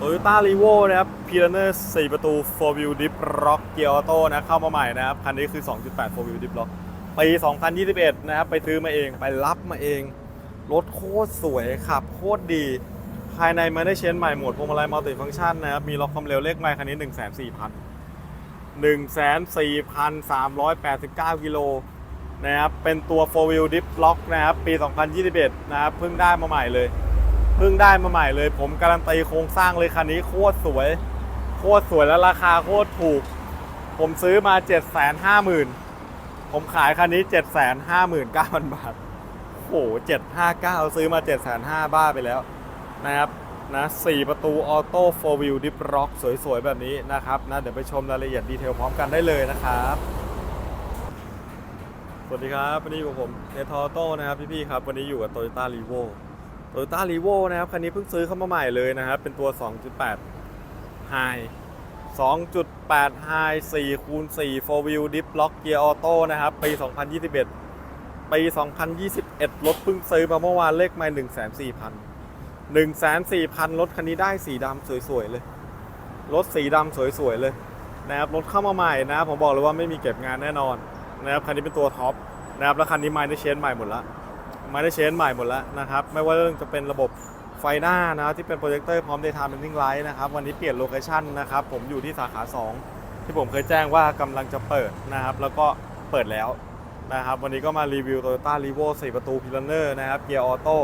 Toyota r e v o นะครับ p i r a n e r 4ประตู 4 wheel dip rock gear auto นะเข้ามาใหม่นะครับ คันนี้คือ 2.8 4 wheel dip rock ปี 2021 นะครับ ไปซื้อมาเองไปรับมาเอง รถโคตรสวยขับโคตรดี ภายในม่ได้เชนใหม่หมดพวงมาลัยมัลติฟังก์ชันนะครับ มีล็อกความเร็วเลขไมล์คันนี้ 104,000 104,389 กิโลนะครับเป็นตัว 4 wheel dip lock นะครับปี 2021 นะครับเพิ่งได้มาใหม่เลย เพิ่งได้มาใหม่เลย ผมการันตีโครงสร้างเลยคันนี้โคตรสวย โคตรสวยและราคาโคตรถูก ผมซื้อมา 750,000 ผมขายคันนี้ 759,000 บาท โอ้โห759 ซื้อมา 7 5 0 0 0บ้าไปแล้วนะครับนะ4ประตูออโต้4 wheel dip rock สวยๆ แบบนี้นะครับนะเดี๋ยวไปชมรายละเอียดดีเทลพร้อมกันได้เลยนะครับสวัสดีครับ วันนี้อยู่กับผมเนทอโต้นะครับพี่ๆครับ วันนี้อยู่กับ Toyota r e v o Toyota r e v o นะครับ คันนี้เพิ่งซื้อเข้ามาใหม่เลยนะครับ เป็นตัว 2.8 High 2.8 High 4คูณ4 4 wheel dip lock gear auto นะครับ ปี 2021 ปี 2021 รถเพิ่งซื้อมาเมื่อวานเลขไม่104,000 104,000 รถคันนี้ได้สีดำสวย ๆ เลย รถสีดำสวย ๆ เลยนะครับ รถเข้ามาใหม่นะผมบอกเลยว่าไม่มีเก็บงานแน่นอนนะครับ คันนี้เป็นตัวท็อปนะครับ แล้วคันนี้ไมได้เชนใหม่หมดละ ไมได้เชนใหม่หมดแล้วนะครับ ไม่ว่าเรื่องจะเป็นระบบไฟหน้านะที่เป็นโปรเจคเตอร์พร้อม daytime running light นะครับ วันนี้เปลี่ยนโลเคชั่นนะครับ ผมอยู่ที่สาขา 2 ที่ผมเคยแจ้งว่ากำลังจะเปิดนะครับ แล้วก็เปิดแล้วนะครับ วันนี้ก็มารีวิว Toyota r e v o 4 ประตู p i l a n e r นะครับเกียร์ออโต้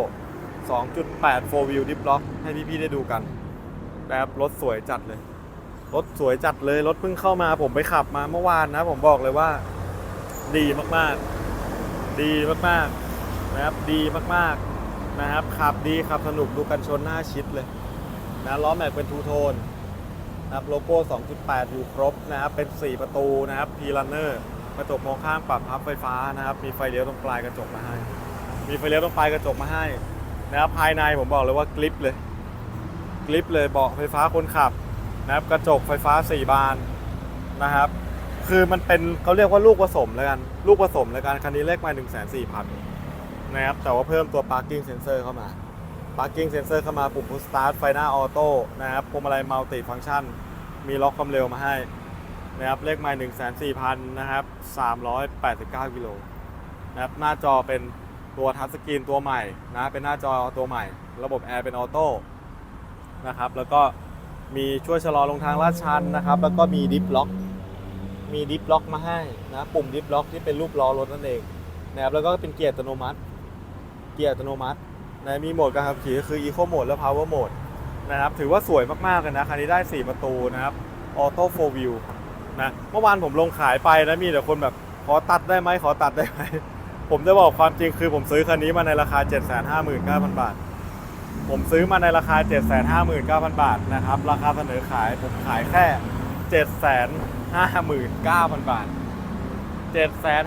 2.8 4 wheel dip lock ให้พี่ๆได้ดูกันนะครับรถสวยจัดเลย รถสวยจัดเลย รถเพิ่งเข้ามาผมไปขับมาเมื่อวานนะ ผมบอกเลยว่า ดีมากๆ ดีมากๆ นะครับดีมากๆนะครับขับดีขับสนุกดูกันชนหน้าชิดเลยนะล้อแม็กเป็นทูโทนนะครับโลโก้ 2.8 อยู่ครบนะครับเป็น 4 ประตูนะครับพีลันเนอร์กระจกมองข้างปรับพับไฟฟ้านะครับมีไฟเลี้ยวตรงปลายกระจกมาให้ มีไฟเลี้ยวตรงปลายกระจกมาให้นะครับภายในผมบอกเลยว่ากลิปเลยกลิปเลยเบาะไฟฟ้าคนขับนะครับกระจกไฟฟ้า 4 บานนะครับ คือมันเป็นเขาเรียกว่าลูกผสมแล้วกัน ลูกผสมแล้วกัน คันนี้เลขมา1 4 0 0 0 0 นะครับ แต่ว่าเพิ่มตัว parking sensor เข้ามา parking sensor เข้ามาปุ่ม push start ไฟหน้าออโต้นะครับพวงมาลัย multi function มีล็อกความเร็วมาให้นะครับ เลขไมล์1 4 0 0 0นสี่พันนะครับ389กิโลนะครับ หน้าจอเป็นตัวทัชสกรีนตัวใหม่นะ เป็นหน้าจอตัวใหม่ ระบบแอร์เป็นออโต้นะครับ แล้วก็มีช่วยชะลอลงทางลาดชันนะครับ แล้วก็มีดิฟล็อก มีดิฟล็อกมาให้นะ ปุ่มดิฟล็อกที่เป็นรูปล้อรถนั่นเองนะครับ แล้วก็เป็นเกียร์อัตโนมัติ เกียร์อัตโนมัตินะมีโหมดการขับขี่ก็คือ Eco Mode และ Power Mode นะครับถือว่าสวยมากๆเลยนะคันนี้ได้ 4 ประตูนะครับออโต้โฟวิวนะเมื่อวานผมลงขายไปนะมีแต่คนแบบขอตัดได้ไหมขอตัดได้ไหม ผมจะบอกความจริงคือผมซื้อคันนี้มาในราคา 759,000 บาท ผมซื้อมาในราคา 759,000 บาทนะครับราคาเสนอขายผมขายแค่ 759,000 บาท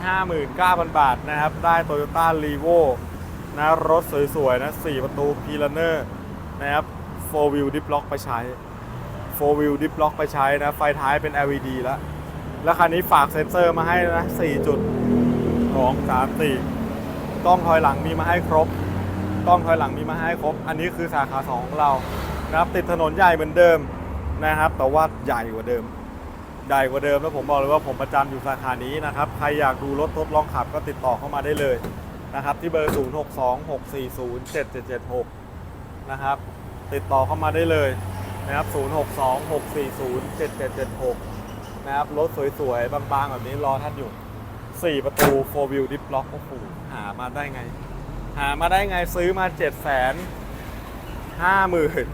759,000 บาทนะครับได้ Toyota r e v o นะรถสวยๆนะ4ประตู p i l a n e r นะครับ4 wheel dip lock ไปใช้4 wheel dip lock ไปใช้นะ ไฟท้ายเป็น LED แล้ว แล้วคันนี้ฝากเซ็นเซอร์มาให้นะ4จุด2 3 4กล้องถอยหลังมีมาให้ครบกล้องถอยหลังมีมาให้ครบ อันนี้คือสาขา2ของเรานะครับติดถนนใหญ่เหมือนเดิมนะครับ แต่ว่าใหญ่กว่าเดิม ใหญ่กว่าเดิมแล้วผมบอกเลยว่าผมประจำอยู่สาขานี้นะครับ ใครอยากดูรถทดลองขับก็ติดต่อเข้ามาได้เลย นะครับที่เบอร์ 0626407776 นะครับ ติดต่อเข้ามาได้เลยนะครับ 0626407776 นะครับ รถสวยๆ บางๆ แบบนี้รอท่านอยู่ 4 ประตู 4 wheel dip lock โอ้โหหามาได้ไง หามาได้ไงซื้อมา 7 0 0 0 0ห้าหมื่น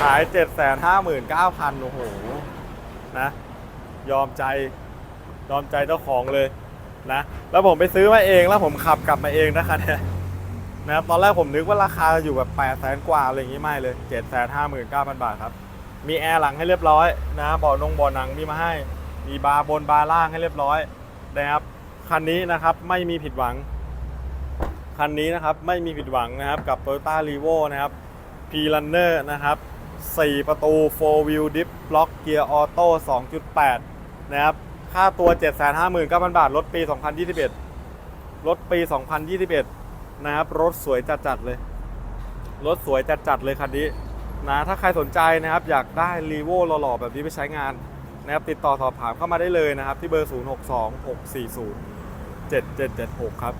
ขายเจ็ดแสนห้าหมื่นเก้าพันโอ้โห นะ ยอมใจ ยอมใจเจ้าของเลย นะแล้วผมไปซื้อมาเองแล้วผมขับกลับมาเองนะคะเนี่ยนะครับตอนแรกผมนึกว่าราคาอยู่แบบแปดแสนกว่าอะไรอย่างงี้ไม่เลยเจ็ดแสนห้าหมื่นเก้าพันบาทครับ มีแอร์หลังให้เรียบร้อยนะเบาะนงเบาะหนังมีมาให้ มีบาร์บนบาร์ล่างให้เรียบร้อยนะครับคันนี้นะครับไม่มีผิดหวัง คันนี้นะครับไม่มีผิดหวังนะครับกับ Toyota r e v o นะครับ p r u n n e r นะครับ 4 ประตู 4 wheel dip block gear auto 2.8 นะครับ ค่าตัว 759,000 บาท รถปี 2021 รถปี 2021 นะครับ รถสวยจัดๆเลย รถสวยจัดๆเลยคันนี้นะ ถ้าใครสนใจนะครับ อยากได้รีโวหล่อๆแบบนี้ไปใช้งานนะครับ ติดต่อสอบถามเข้ามาได้เลยนะครับ ที่เบอร์ 0 6 2 6 4 0 7 7 7 6 ครับ